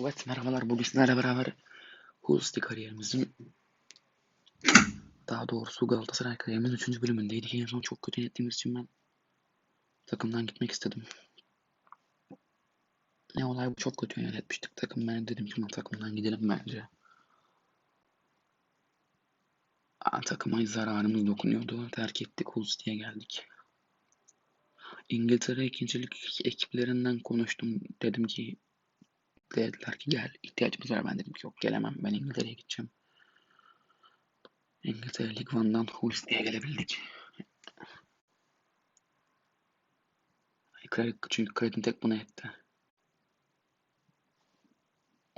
Evet merhabalar bugün sizlerle beraber Hulsti kariyerimizin daha doğrusu Galatasaray kariyerimizin 3. bölümündeydik. En son çok kötü yönettiğimiz için ben takımdan gitmek istedim. Ne olay bu çok kötü yönetmiştik takım. Ben dedim ki takımdan gidelim bence. Aa, takıma zararımız dokunuyordu. Terk ettik Hulsti'ye geldik. İngiltere ikincilik ekiplerinden konuştum. Dedim ki dediler ki gel ihtiyacımız var. Ben dedim ki yok gelemem. Ben İngiltere'ye gideceğim. İngiltere Lig One'dan Hulsti'ye gelebildik. Kredi, çünkü kredim tek buna etti.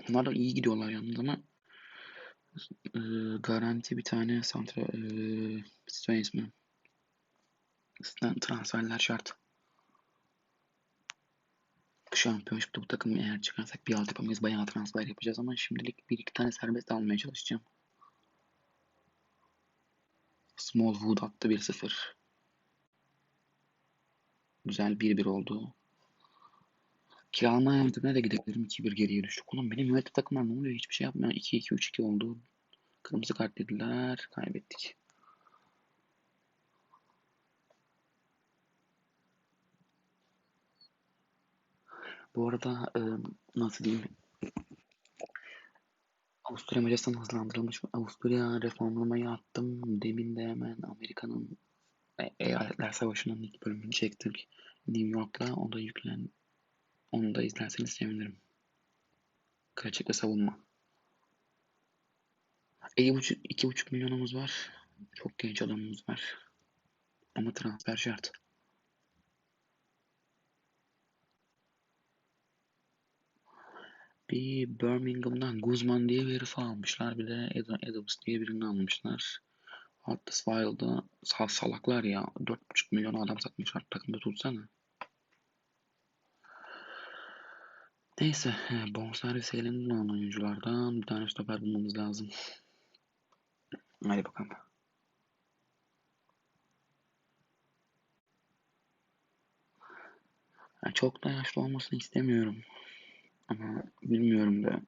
Onlar da iyi gidiyorlar yalnız ama e, garanti bir tane santra e, ismi. Transferler şart. Şampiyonşipte bu takımı eğer çıkarsak bir alt yapamayız. Bayağı transfer yapacağız ama şimdilik bir iki tane serbest almaya çalışacağım. Smallwood attı 1-0. Güzel 1-1 oldu. Kiralama yöntemine de gidebilirim. 2-1 geriye düştük. Oğlum benim yönetim takımlar ne oluyor? Hiçbir şey yapmıyor. 2-2-3-2 oldu. Kırmızı kart dediler. Kaybettik. Bu arada e, nasıl diyeyim? Avusturya Macaristan hızlandırılmış Avusturya reformlamayı attım. Demin de hemen Amerika'nın e, Eyaletler Savaşı'nın ilk bölümünü çektik. New York'ta o da yüklen. Onu da izlerseniz sevinirim. Gerçek ve savunma. 2,5 milyonumuz var. Çok genç adamımız var. Ama transfer şart. Bir Birmingham'dan Guzman diye bir herif almışlar. Bir de Adams diye birini almışlar. Huddersfield'da sal salaklar ya. 4,5 milyon adam satmışlar takımda tutsana. Neyse bonservis elinde olan oyunculardan bir tane stoper bulmamız lazım. Hadi bakalım. Çok da yaşlı olmasını istemiyorum. Ama bilmiyorum da.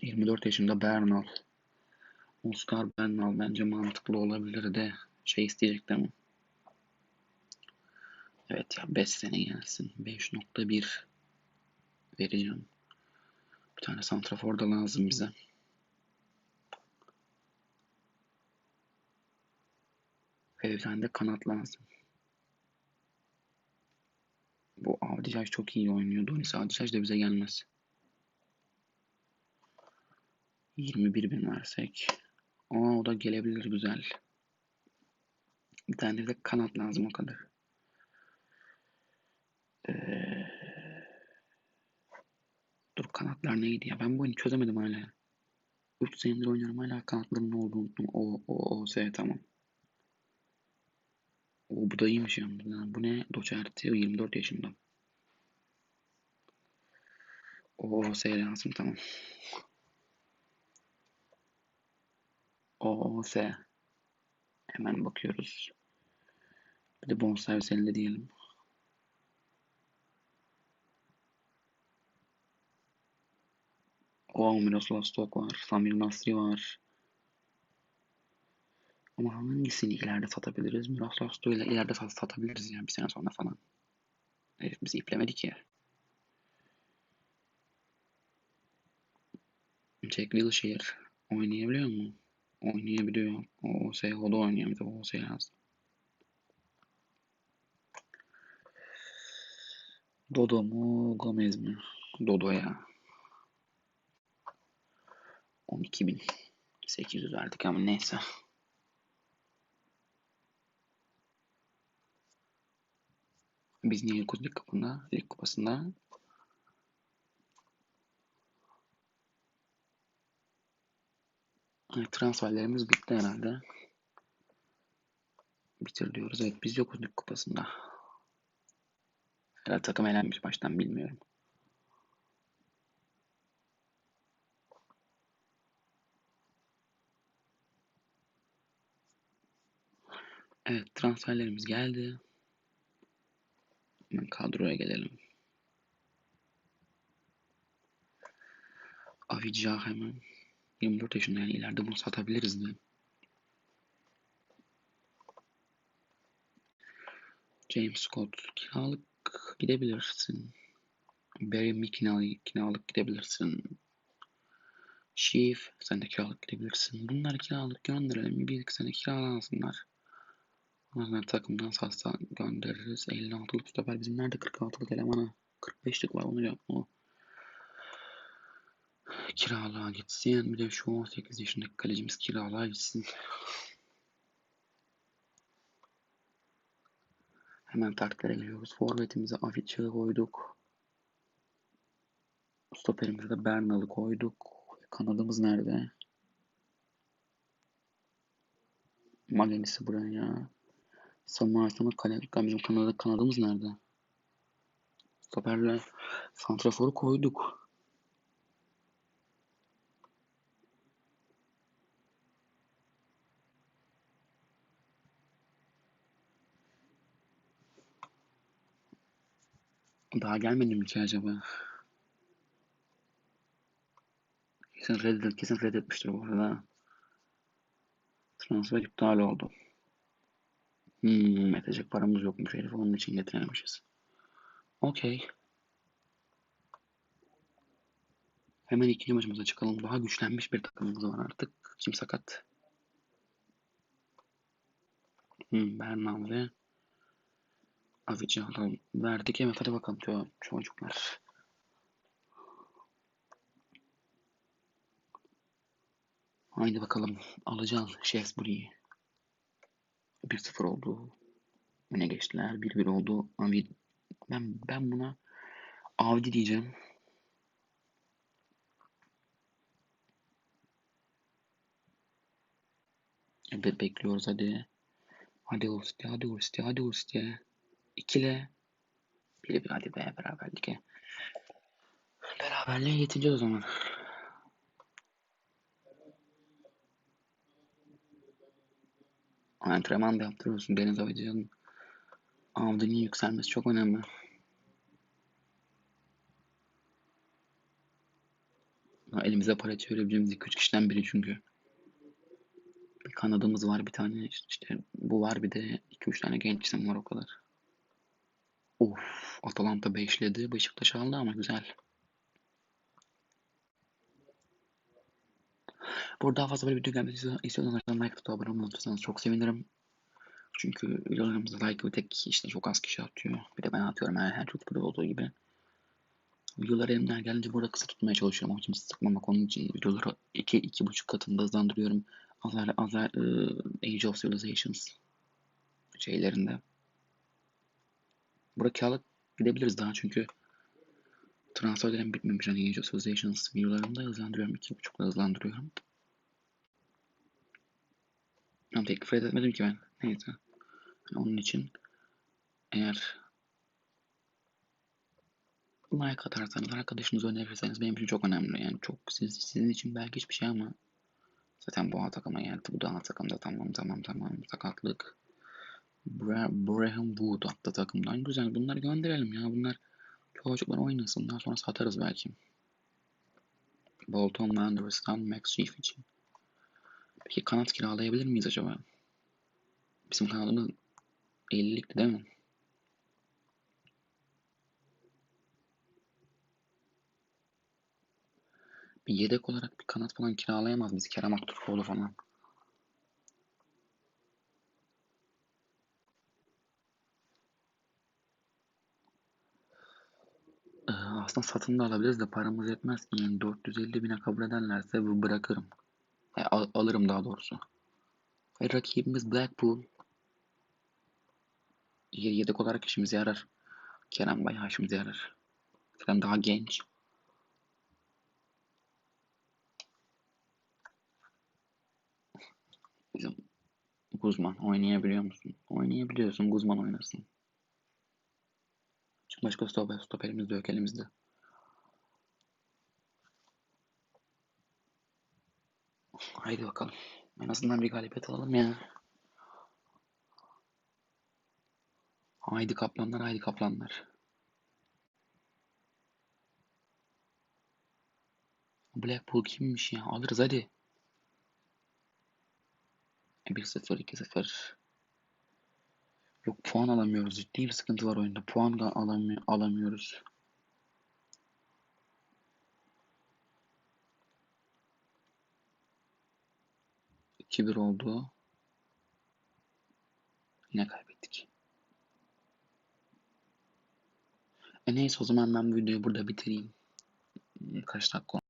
Yirmi dört yaşında Bernal. Oscar Bernal bence mantıklı olabilir de şey isteyecekler mi? Evet ya 5 sene gelsin. 5.1 vereceğim. Bir tane santrafor da lazım bize. Ve de kanat lazım. Bu Avdijaj çok iyi oynuyor. Donis Avdijaj da bize gelmez. 21 bin versek. Aa o da gelebilir güzel. Bir tane de kanat lazım o kadar. Ee, dur kanatlar neydi ya? Ben bu oyunu çözemedim hala. 3 senedir oynuyorum hala kanatların ne olduğunu unuttum. O, o, o, S tamam. O bu da iyiymiş ya. Bu ne? Doçerti 24 yaşında. O S lazım tamam. O S. Hemen bakıyoruz. Bir de bonservis elde diyelim. O Miroslav Stok var. Samir Nasri var. Ama hangisini ileride satabiliriz? Miroslav Stok'u ileride sat satabiliriz yani bir sene sonra falan. Herif bizi iplemedi ki. Jack Wilshere oynayabiliyor mu? Oynayabiliyor. O şey o da oynayamıyor. O şey lazım. Dodo mu Gomez mi? Dodo ya. 12.800 verdik ama neyse. Biz niye 9 lig kupasında, lig kupasında Evet, transferlerimiz bitti herhalde. Bitir diyoruz. Evet biz yokuz lig kupasında. Herhalde takım elenmiş baştan bilmiyorum. Evet transferlerimiz geldi. Kadroya gelelim. Avicii hemen 24 yaşında yani ileride bunu satabiliriz de. James Scott kiralık gidebilirsin. Barry McKinley kiralık gidebilirsin. Chief sen de kiralık gidebilirsin. Bunları kiralık gönderelim. Bir iki sene kiralansınlar. Ondan takımdan satsa göndeririz. 56'lık stoper bizim nerede 46'lık elemana? 45'lik var onu yap. O kiralığa gitsin. Bir de şu 18 yaşındaki kalecimiz kiralığa gitsin. Hemen taktiklere geliyoruz. Forvetimize Afiç'i koyduk. Stoperimize de Bernal'ı koyduk. Kanadımız nerede? Magenisi buraya. Samarita'nın kale, bizim Kanada, kanadımız nerede? Stoperle Santrafor'u koyduk. Daha gelmedi mi ki acaba? Kesin reddet, kesin reddetmiştir bu arada. Transfer iptal oldu. Hmm, yetecek paramız yokmuş herif onun için getirememişiz. Okey. Hemen ikinci maçımıza çıkalım. Daha güçlenmiş bir takımımız var artık. Kim sakat? Hmm, Bernal ve Avici alalım. Verdik evet hadi bakalım ço çocuklar. Haydi bakalım alacağız Shrewsbury'yi. 1-0 oldu. Öne geçtiler. 1-1 oldu. Abi ben ben buna Avdi diyeceğim. Evet bekliyoruz hadi. Hadi Ulsti, hadi Ulsti, hadi Ulsti. İkile. Bir bir hadi be beraberlik. Beraberliğe yetineceğiz o zaman. Antrenman da yaptırıyorsun. Deniz Avcı'nın avdının yükselmesi çok önemli. Elimize para çevirebileceğimiz 2-3 kişiden biri çünkü. Bir kanadımız var bir tane işte bu var bir de 2-3 tane genç isim var o kadar. Of Atalanta 5'ledi. Beşiktaş aldı ama güzel. Burada daha fazla böyle video gelmesi istiyorsanız like atıp abone olmayı unutursanız çok sevinirim. Çünkü videolarımızda like bir tek işte çok az kişi atıyor. Bir de ben atıyorum her, her YouTube'da olduğu gibi. Videoları elimden gelince burada kısa tutmaya çalışıyorum. Kimse sıkmamak onun için videoları 2-2,5 katında hızlandırıyorum. Azar azar e, Age of Civilizations şeylerinde. Burada kağıt gidebiliriz daha çünkü transfer dönem bitmemiş. Yani Age of Civilizations videolarımda hızlandırıyorum. 2.5'la hızlandırıyorum. Ama teklif etmedim ki ben. Neyse. Onun için eğer like atarsanız, arkadaşınızı önerirseniz benim için çok önemli. Yani çok siz, sizin için belki hiçbir şey ama zaten bu takıma geldi. Bu da takımda tamam tamam tamam sakatlık. Bra Braham Wood attı takımdan. Güzel bunları gönderelim ya. Bunlar çocuklar oynasın. Daha sonra satarız belki. Bolton Wanderers'tan Max Chief için. Peki kanat kiralayabilir miyiz acaba? Bizim kanadımız 50'likti değil mi? Bir yedek olarak bir kanat falan kiralayamaz biz Kerem Aktürkoğlu falan. Ee, aslında satın da alabiliriz de paramız yetmez ki. Yani 450 bine kabul ederlerse bırakırım. Yani al alırım daha doğrusu. Ve rakibimiz Blackpool. Yedek olarak işimize yarar. Kerem bayağı işimize yarar. Kerem daha genç. Bizim Guzman oynayabiliyor musun? Oynayabiliyorsun. Guzman oynasın. Başka stoper, stoperimiz de yok elimizde. Haydi bakalım. En azından bir galibiyet alalım ya. Haydi kaplanlar haydi kaplanlar. Blackpool kimmiş ya? Alırız hadi. 1-0 2-0. Yok puan alamıyoruz. Ciddi bir sıkıntı var oyunda. Puan da alamıyor, alamıyoruz. İki bir oldu. Yine kaybettik. E neyse o zaman ben bu videoyu burada bitireyim. Kaç dakika